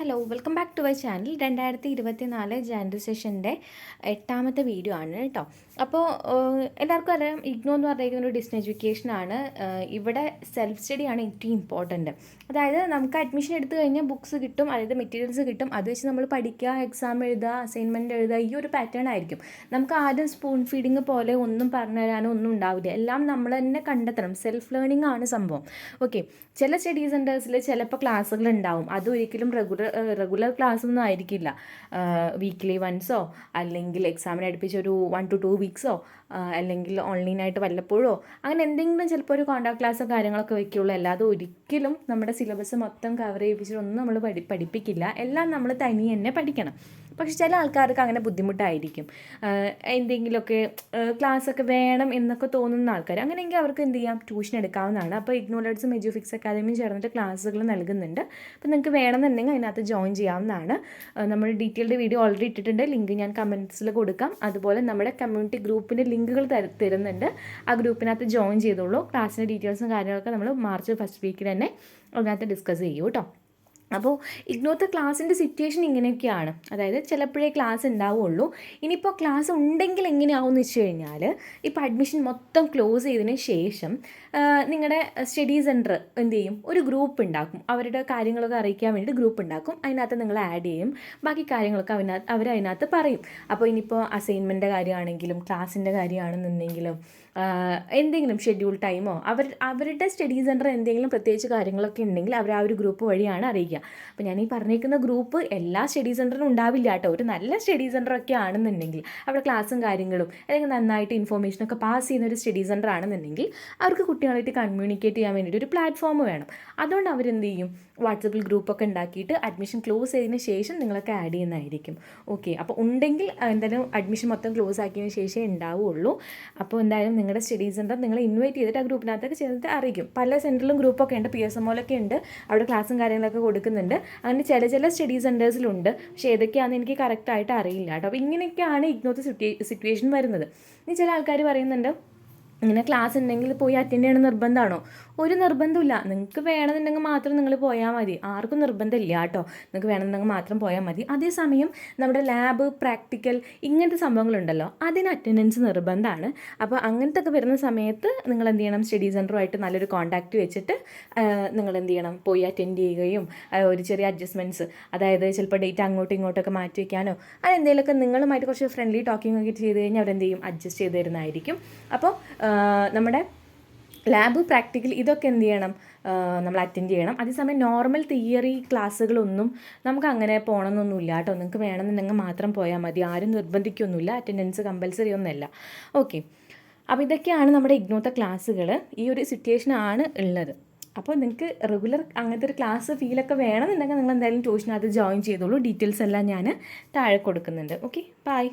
Hello welcome back to my channel രണ്ടായിരത്തി ഇരുപത്തി നാല് ജാനുവരി സെഷന്റെ എട്ടാമത്തെ വീഡിയോ ആണ് കേട്ടോ അപ്പോൾ എല്ലാവർക്കും അറിയാം ഇഗ്നോ എന്ന് പറഞ്ഞിരിക്കുന്ന ഒരു ഡിസ്റ്റൻ എഡ്യൂക്കേഷൻ ആണ്. ഇവിടെ സെൽഫ് സ്റ്റഡി ആണ് ഏറ്റവും ഇമ്പോർട്ടന്റ് അതായത് നമുക്ക് അഡ്മിഷൻ എടുത്തു കഴിഞ്ഞാൽ ബുക്സ് കിട്ടും അതായത് മെറ്റീരിയൽസ് കിട്ടും. അത് വെച്ച് നമ്മൾ പഠിക്കുക എക്സാം എഴുതുക അസൈൻമെന്റ് എഴുതുക ഈ ഒരു പാറ്റേൺ ആയിരിക്കും. നമുക്ക് ആരും സ്പൂൺ ഫീഡിങ് പോലെ ഒന്നും പറഞ്ഞു തരാനോ ഒന്നും ഉണ്ടാവില്ല. എല്ലാം നമ്മൾ തന്നെ കണ്ടെത്തണം. സെൽഫ് ലേണിംഗ് ആണ് സംഭവം. ഓക്കെ ചില സ്റ്റഡി സെന്റേഴ്സിൽ ചിലപ്പോൾ ക്ലാസ്സുകൾ ഉണ്ടാവും. അത് ഒരിക്കലും റെഗുലർ റെഗുലർ ക്ലാസ് ഒന്നും ആയിരിക്കില്ല. വീക്ക്ലി വൺസോ അല്ലെങ്കിൽ എക്സാമിന് അടുപ്പിച്ച് ഒരു വൺ ടു ടു വീക്സോ അല്ലെങ്കിൽ ഓൺലൈനായിട്ട് വല്ലപ്പോഴോ അങ്ങനെ എന്തെങ്കിലും ചിലപ്പോൾ ഒരു കോൺടാക്ട് ക്ലാസ്സോ കാര്യങ്ങളൊക്കെ വെക്കുകയുള്ളൂ അല്ലാതെ ഒരിക്കലും നമ്മുടെ സിലബസ് മൊത്തം കവർ ചെയ്യിപ്പിച്ചിട്ടൊന്നും നമ്മൾ പഠി പഠിപ്പിക്കില്ല. എല്ലാം നമ്മൾ തനി തന്നെ പഠിക്കണം. പക്ഷെ ചില ആൾക്കാർക്ക് അങ്ങനെ ബുദ്ധിമുട്ടായിരിക്കും. എന്തെങ്കിലുമൊക്കെ ക്ലാസ്സൊക്കെ വേണം എന്നൊക്കെ തോന്നുന്ന ആൾക്കാർ അങ്ങനെയെങ്കിൽ അവർക്ക് എന്ത് ചെയ്യാം? ട്യൂഷൻ എടുക്കാവുന്നതാണ്. അപ്പോൾ ഇഗ്നോളേഡ്സും എജ്യൂഫിക്സ് അക്കാദമിയും ചേർന്നിട്ട് ക്ലാസ്സുകൾ നൽകുന്നുണ്ട്. അപ്പോൾ നിങ്ങൾക്ക് വേണമെന്നുണ്ടെങ്കിൽ അതിനകത്ത് ജോയിൻ ചെയ്യാവുന്നതാണ്. നമ്മൾ ഡീറ്റെയിൽഡ് വീഡിയോ ഓൾറെഡി ഇട്ടിട്ടുണ്ട്. ലിങ്ക് ഞാൻ കമന്റ്സിൽ കൊടുക്കാം. അതുപോലെ നമ്മുടെ കമ്മ്യൂണിറ്റി ഗ്രൂപ്പിന്റെ ലിങ്കുകൾ തരുന്നുണ്ട്. ആ ഗ്രൂപ്പിനകത്ത് ജോയിൻ ചെയ്തോളൂ. ക്ലാസ്സിന്റെ ഡീറ്റെയിൽസും കാര്യങ്ങളൊക്കെ നമ്മൾ മാർച്ച് ഫസ്റ്റ് വീക്കിൽ തന്നെ അതിനകത്ത് ഡിസ്കസ് ചെയ്യൂ കേട്ടോ. അപ്പോൾ ഇന്നത്തെ ക്ലാസ്സിന്റെ സിറ്റുവേഷൻ ഇങ്ങനെയൊക്കെയാണ്. അതായത് ചിലപ്പോഴേ ക്ലാസ് ഉണ്ടാവുള്ളൂ. ഇനിയിപ്പോൾ ക്ലാസ് ഉണ്ടെങ്കിൽ എങ്ങനെയാവുമെന്ന് വെച്ച് കഴിഞ്ഞാൽ ഇപ്പോൾ അഡ്മിഷൻ മൊത്തം ക്ലോസ് ചെയ്തതിന് ശേഷം നിങ്ങളുടെ സ്റ്റഡി സെന്റർ എന്ത് ചെയ്യും? ഒരു ഗ്രൂപ്പ് ഉണ്ടാക്കും. അവരുടെ കാര്യങ്ങളൊക്കെ അറിയിക്കാൻ വേണ്ടി ഗ്രൂപ്പ് ഉണ്ടാക്കും. അതിനകത്ത് നിങ്ങൾ ആഡ് ചെയ്യും. ബാക്കി കാര്യങ്ങളൊക്കെ അവനകത്ത് അവർ അതിനകത്ത് പറയും. അപ്പോൾ ഇനിയിപ്പോൾ അസൈൻമെന്റിന്റെ കാര്യമാണെങ്കിലും ക്ലാസ്സിന്റെ കാര്യമാണെന്നുണ്ടെങ്കിലും എന്തെങ്കിലും ഷെഡ്യൂൾ ടൈമോ അവർ അവരുടെ സ്റ്റഡി സെന്റർ എന്തെങ്കിലും പ്രത്യേകിച്ച് കാര്യങ്ങളൊക്കെ ഉണ്ടെങ്കിൽ അവർ ആ ഒരു ഗ്രൂപ്പ് വഴിയാണ് അറിയിക്കുക. അപ്പോൾ ഞാൻ ഈ പറഞ്ഞേക്കുന്ന ഗ്രൂപ്പ് എല്ലാ സ്റ്റഡി സെന്ററിനും ഉണ്ടാവില്ല കേട്ടോ. ഒരു നല്ല സ്റ്റഡി സെന്ററൊക്കെ ആണെന്നുണ്ടെങ്കിൽ അവിടെ ക്ലാസ്സും കാര്യങ്ങളും അല്ലെങ്കിൽ നന്നായിട്ട് ഇൻഫോർമേഷനൊക്കെ പാസ് ചെയ്യുന്ന ഒരു സ്റ്റഡി സെന്റർ ആണെന്നുണ്ടെങ്കിൽ അവർക്ക് കുട്ടികളായിട്ട് കമ്മ്യൂണിക്കേറ്റ് ചെയ്യാൻ വേണ്ടിയിട്ട് ഒരു പ്ലാറ്റ്ഫോം വേണം. അതുകൊണ്ട് അവരെന്ത് ചെയ്യും? വാട്സപ്പിൽ ഗ്രൂപ്പൊക്കെ ഉണ്ടാക്കിയിട്ട് അഡ്മിഷൻ ക്ലോസ് ചെയ്തതിന് ശേഷം നിങ്ങളൊക്കെ ആഡ് ചെയ്യുന്നതായിരിക്കും. ഓക്കെ അപ്പോൾ ഉണ്ടെങ്കിൽ എന്തായാലും അഡ്മിഷൻ മൊത്തം ക്ലോസ് ആക്കിയതിന് ശേഷമേ ഉണ്ടാവുള്ളൂ. അപ്പോൾ എന്തായാലും നിങ്ങളുടെ സ്റ്റഡീസ് സെന്റർ നിങ്ങൾ ഇൻവൈറ്റ് ചെയ്തിട്ട് ആ ഗ്രൂപ്പിനകത്തൊക്കെ ചെന്നിട്ട് അറിയിക്കും. പല സെന്ററിലും ഗ്രൂപ്പൊക്കെ ഉണ്ട്. പി എസ് എം ഒലൊക്കെ ഉണ്ട്. അവിടെ ക്ലാസ്സും കാര്യങ്ങളൊക്കെ കൊടുക്കുന്നുണ്ട്. അങ്ങനെ ചില ചില സ്റ്റഡി സെന്റേഴ്സിലുണ്ട് പക്ഷേ ഏതൊക്കെയാണെന്ന് എനിക്ക് കറക്റ്റായിട്ട് അറിയില്ല കേട്ടോ. അപ്പോൾ ഇങ്ങനെയൊക്കെയാണ് ഇഗ്നോത്തെ സിറ്റുവേഷൻ വരുന്നത്. ഇനി ചില ആൾക്കാർ പറയുന്നുണ്ട് ഇങ്ങനെ ക്ലാസ് ഉണ്ടെങ്കിൽ പോയി അറ്റൻഡ് ചെയ്യണം നിർബന്ധമാണോ ഒരു നിർബന്ധമില്ല നിങ്ങൾക്ക് വേണമെന്നുണ്ടെങ്കിൽ മാത്രം നിങ്ങൾ പോയാൽ മതി. ആർക്കും നിർബന്ധമില്ല കേട്ടോ. നിങ്ങൾക്ക് വേണമെന്നുണ്ടെങ്കിൽ മാത്രം പോയാൽ മതി. അതേസമയം നമ്മുടെ ലാബ് പ്രാക്ടിക്കൽ ഇങ്ങനത്തെ സംഭവങ്ങളുണ്ടല്ലോ. അതിന് അറ്റൻഡൻസ് നിർബന്ധമാണ് അപ്പോൾ അങ്ങനത്തെ ഒക്കെ വരുന്ന സമയത്ത് നിങ്ങൾ എന്ത് ചെയ്യണം? സ്റ്റഡി സെന്ററുമായിട്ട് നല്ലൊരു കോൺടാക്റ്റ് വെച്ചിട്ട് നിങ്ങൾ എന്ത് ചെയ്യണം? പോയി അറ്റൻഡ് ചെയ്യുകയും ഒരു ചെറിയ അഡ്ജസ്റ്റ്മെന്റ്സ് അതായത് ചിലപ്പോൾ ഡേറ്റ് അങ്ങോട്ടും ഇങ്ങോട്ടൊക്കെ മാറ്റി വയ്ക്കാനോ അതെന്തെങ്കിലുമൊക്കെ നിങ്ങളുമായിട്ട് കുറച്ച് ഫ്രണ്ട്ലി ടോക്കിംഗ് ഒക്കെ ചെയ്ത് കഴിഞ്ഞാൽ അവരെന്ത് ചെയ്യും? അഡ്ജസ്റ്റ് ചെയ്ത് തരുന്നതായിരിക്കും. അപ്പോൾ നമ്മുടെ ലാബ് പ്രാക്ടിക്കൽ ഇതൊക്കെ എന്ത് ചെയ്യണം? നമ്മൾ അറ്റൻഡ് ചെയ്യണം. അതേസമയം നോർമൽ തിയറി ക്ലാസ്സുകളൊന്നും നമുക്ക് അങ്ങനെ പോകണമെന്നൊന്നുമില്ല കേട്ടോ. നിങ്ങൾക്ക് വേണമെന്നുണ്ടെങ്കിൽ മാത്രം പോയാൽ മതി. ആരും നിർബന്ധിക്കൊന്നുമില്ല. അറ്റൻഡൻസ് കമ്പൽസറി ഒന്നുമല്ല ഓക്കെ അപ്പോൾ ഇതൊക്കെയാണ് നമ്മുടെ ഇഗ്നോത്ത ക്ലാസ്സുകൾ ഈ ഒരു സിറ്റുവേഷൻ ആണ് ഉള്ളത്. അപ്പോൾ നിങ്ങൾക്ക് റെഗുലർ അങ്ങനത്തെ ഒരു ക്ലാസ് ഫീലൊക്കെ വേണമെന്നുണ്ടെങ്കിൽ നിങ്ങൾ എന്തായാലും ട്യൂഷനകത്ത് ജോയിൻ ചെയ്തോളൂ. ഡീറ്റെയിൽസ് എല്ലാം ഞാൻ താഴെ കൊടുക്കുന്നുണ്ട്. Okay bye